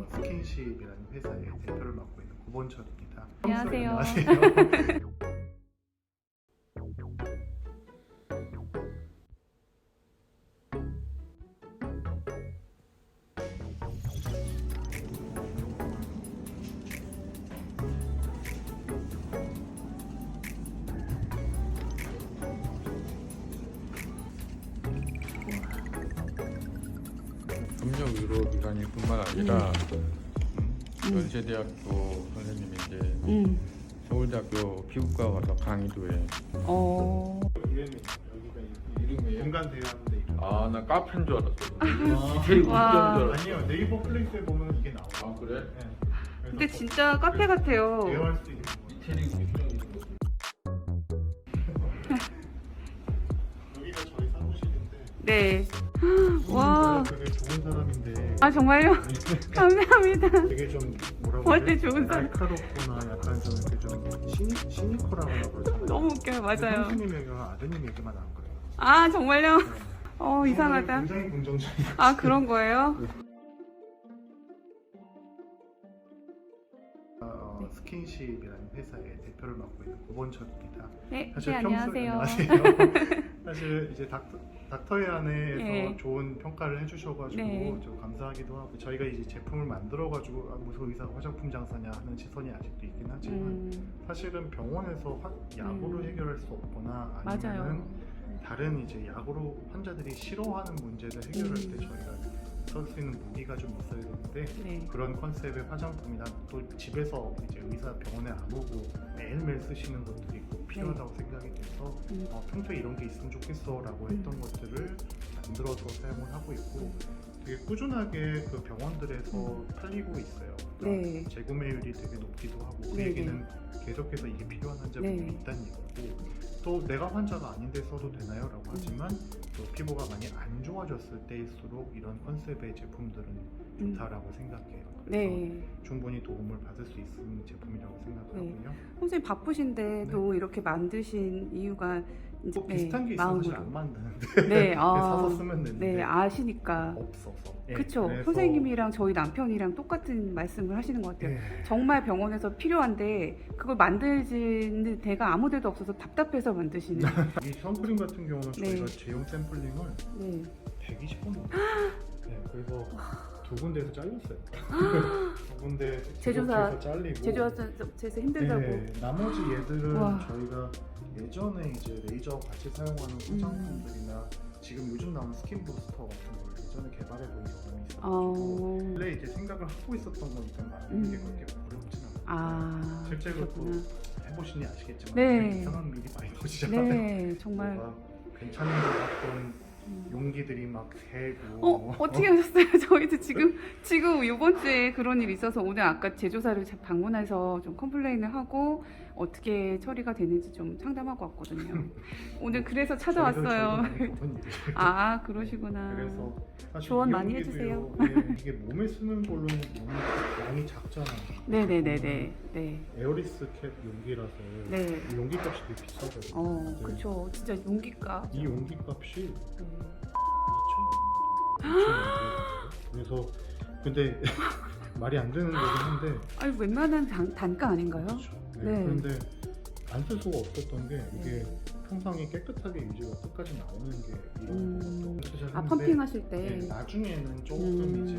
어, 스킨십이라는 회사의 대표를 맡고 있는 고본철입니다. 안녕하세요. 안녕하세요. 금융 의료 기관일뿐만 아니라 음. 음, 연세대학교 선생님인데 음. 서울대학교 피부과 가서 강의도 해. 어. 이름이 여기가 이름이 공간 대회하는데 이름. 아 나 카페인 줄 알았어. 아. 디테일 와. 공짜인 줄 알았어. 아니요 네이버 플레이스에 보면 이게 나와. 아 그래? 네. 그래서 근데 진짜 카페 같아요. 대여할 수 있는 거. 디테일이 공짜인 거. 여기가 저희 사무실인데. 네. 와. 되게 좋은 사람인데. 아 정말요? 감사합니다. 되게 좀 뭐라고 원래 그래? 좋은 사람. 날카롭거나 약간 좀 이렇게 좀 시니, 시니컬하거나 그러잖아요. 너무 웃겨요. 맞아요. 선생님 얘기가 아드님 얘기만 안 그래요. 아 정말요? 네. 어 이상하다. 굉장히 긍정적인. 아 그런 거예요? 어, 스킨십이라는 회사의 대표를 맡고 있는 고본철입니다. 네, 네 평소- 안녕하세요. 안녕하세요. 사실 이제 닥터, 닥터에안에서 네. 좋은 평가를 해주셔가지고 네. 좀 감사하기도 하고 저희가 이제 제품을 만들어가지고 아, 무슨 의사 화장품 장사냐 하는 시선이 아직도 있긴 하지만 음, 사실은 병원에서 화- 약으로 음. 해결할 수 없거나 아니면은 맞아요. 다른 이제 약으로 환자들이 싫어하는 문제를 해결할 때 음. 저희가 쓸수 있는 무기가 좀 있어야 되는데 네. 그런 컨셉의 화장품이나 또 집에서 이제 의사 병원에 안 오고 매일매일 쓰시는 것들이 꼭 필요하다고 생각이 돼서 음. 어, 평소에 이런 게 있으면 좋겠어라고 했던 음. 것들을 만들어서 사용을 하고 있고 되게 꾸준하게 그 병원들에서 팔리고 있어요. 그러니까 네. 재구매율이 되게 높기도 하고 그 네, 얘기는 계속해서 이게 필요한 환자분들이 네. 있다는 얘기고 또 내가 환자가 아닌데 써도 되나요?라고 음. 하지만 또 피부가 많이 안 좋아졌을 때일수록 이런 컨셉의 제품들은 음. 좋다라고 생각해요. 그래서 네. 충분히 도움을 받을 수 있는 제품이라고 생각하고요. 선생님 바쁘신데 또 이렇게 만드신 이유가 이제 또 네. 뭐 비슷한 게 있어서 사실 안 만드는데 네, 아, 사서 쓰면 되는데 네 아시니까. 없어서. 예, 그쵸. 그래서- 선생님이랑 저희 남편이랑 똑같은 말씀을 하시는 것 같아요. 예. 정말 병원에서 필요한데 그걸 만들지는 데가 아무 데도 없어서 답답해서 만드시는. 이 선크림 같은 경우는 네. 저희가 제형 샘플링을 네. 120번 넘었어요. 네, 그래서 두 군데에서 잘렸어요. 두 군데 제조사- 제조사에서 잘리고 제조업체에서 힘들다고. 네, 나머지 얘들은 와. 저희가 예전에 이제 레이저 같이 사용하는 화장품들이나 지금 요즘 나오는 스킨 부스터 같은 걸 예전에 개발해 본 경험이 있어가지고 어. 원래 이제 생각을 하고 있었던 거니까 만드는 게 음. 그렇게 어렵진 않아요. 아. 실제로 또 그렇구나. 해보시니 아시겠지만 네. 되게 이상한 일이 많이 터지잖아요. 네, 정말. 괜찮은 것 같던 음. 용기들이 막 새고 어, 어떻게 하셨어요? 저희도 지금, 지금 이번 주에 그런 일이 있어서 오늘 아까 제조사를 방문해서 좀 컴플레인을 하고 어떻게 처리가 되는지 좀 상담하고 왔거든요. 오늘 그래서 찾아왔어요. 아, 그러시구나. 그래서 사실 조언 이 많이 해주세요. 예, 이게 몸에 쓰는 걸로는 너무 양이 작잖아요. 네네네네. 네. 에어리스 캡 용기라서 네. 이 용기 값이 되게 비싸거든요. 어, 네. 그쵸. 진짜 용기가. 이 용기 값이 네. 2천 원. 2천 원. 그래서 근데 말이 안 되는 거긴 한데 아니, 웬만한 단, 단가 아닌가요? 그렇죠. 네. 네. 그런데 안 쓸 수가 없었던 게 이게 평상이 깨끗하게 유지가 끝까지 나오는 게 이런 음. 것도 시작했는데 아, 펌핑하실 때. 네, 나중에는 조금 음. 이제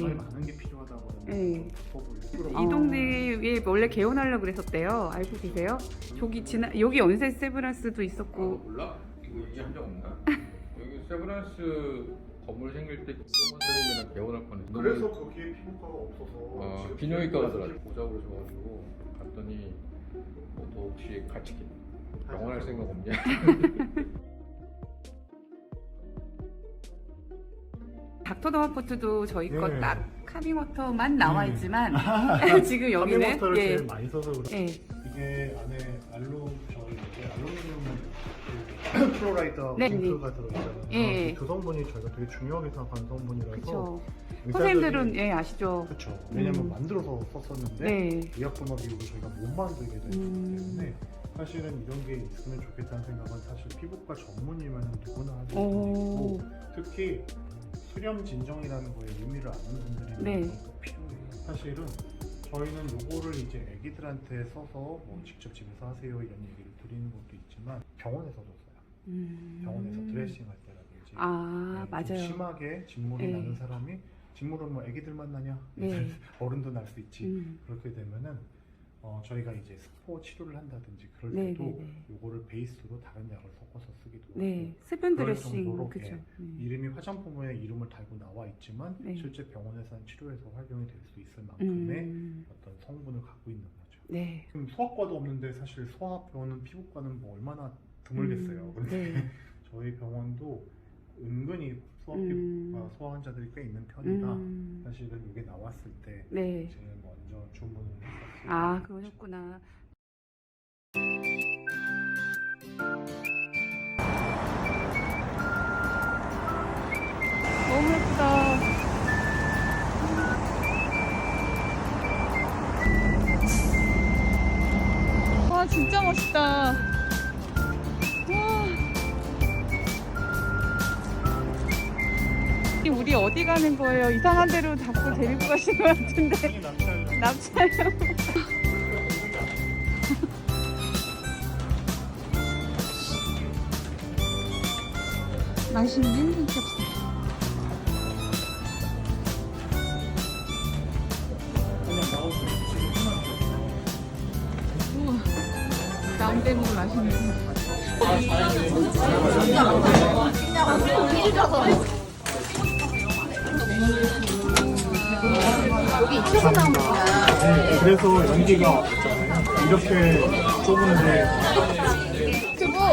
양을 네. 많은 게 필요하다고 하면 네. 바꿔보려고 이 동네에 원래 개원하려고 그랬었대요. 알고 계세요? 저기 지나 여기 연세 세브란스도 어, 있었고 몰라? 이거 얘기한 적 없나? 여기 세브란스 건물 생길 때 김동건 선생님이랑 개원할 뻔했어. 그래서 거기에 피부과가 없어서 어, 지금 비뇨기과 가더라고 보자고 그러셔가지고 갔더니 뭐 너 혹시 같이 병원 할 생각 없냐? 닥터 더마포트도 저희 거 네. 딱 카빙워터만 나와 네. 있지만 지금 여기는 카비워터를 예. 제일 많이 써서 그래 예. 이게 안에 알루 플로라이더 네, 잉크가 들어있잖아요 예, 예. 그 성분이 저희가 되게 중요하게 생각하는 성분이라서 그렇죠. 의사들이- 선생님들은 예 아시죠? 그쵸 왜냐면 음. 만들어서 썼었는데 네. 의약분업 이후로 저희가 못 만들게 되기 음. 때문에 사실은 이런 게 있으면 좋겠다는 생각은 사실 피부과 전문이면 누구나 하는 오. 일이고 특히 수렴 진정이라는 거에 의미를 아는 분들이 네. 필요해 사실은 저희는 요거를 이제 애기들한테 써서 뭐 직접 집에서 하세요 이런 얘기를 드리는 것도 있지만 병원에서도 써요. 음. 병원에서 드레싱 할 때라든지 아 네, 좀 맞아요. 심하게 진물이 네. 나는 사람이 진물은 뭐 애기들만 나냐 네. 어른도 날 수 있지 음. 그렇게 되면은 어, 저희가 이제 스포 치료를 한다든지 그럴 네, 때도 네, 네. 요거를 베이스로 다른 약을 섞어서 쓰기도 하고 네, 세변 드레싱 그죠. 예. 네. 이름이 화장품에 이름을 달고 나와 있지만 네. 실제 병원에서는 치료에서 활용이 될 수 있을 만큼의 음. 어떤 성분을 갖고 있는 거죠. 네. 지금 소아과도 없는데 사실 소아병원은 피부과는 뭐 얼마나 드물겠어요. 음, 근데 네. 저희 병원도 은근히 소아 피부과 음. 소아 환자들이 꽤 있는 편이라 음. 사실은 이게 나왔을 때 네. 제일 먼저 주문을 했었어요. 아 그러셨구나. 너무 예쁘다. 와 진짜 멋있다. 와. 우리 어디 가는 거예요? 이상한 데로 자꾸 데리고 가시는 것 같은데. 형이 남자를 납치하려. 맛있는 햄버거. 그냥 나오세요. 지금 편하게. 우 와. 나온대는 맛있는. 네, 그래서 연기가 있잖아요. 이렇게 좁은데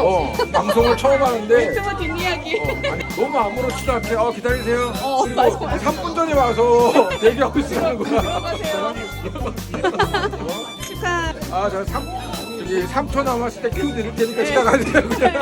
어, 방송을 처음 하는데 유튜브 뒷이야기. 어, 아니, 너무 아무렇지도 않게 어, 기다리세요. 어, 그리고 맞아, 맞아. 3분 전에 와서 대기하고 있으라는 거야. 들어가세요. 축하. 아, 저 3, 저기 3초 남았을 때 큐 드릴 테니까 지나가세요. 그냥.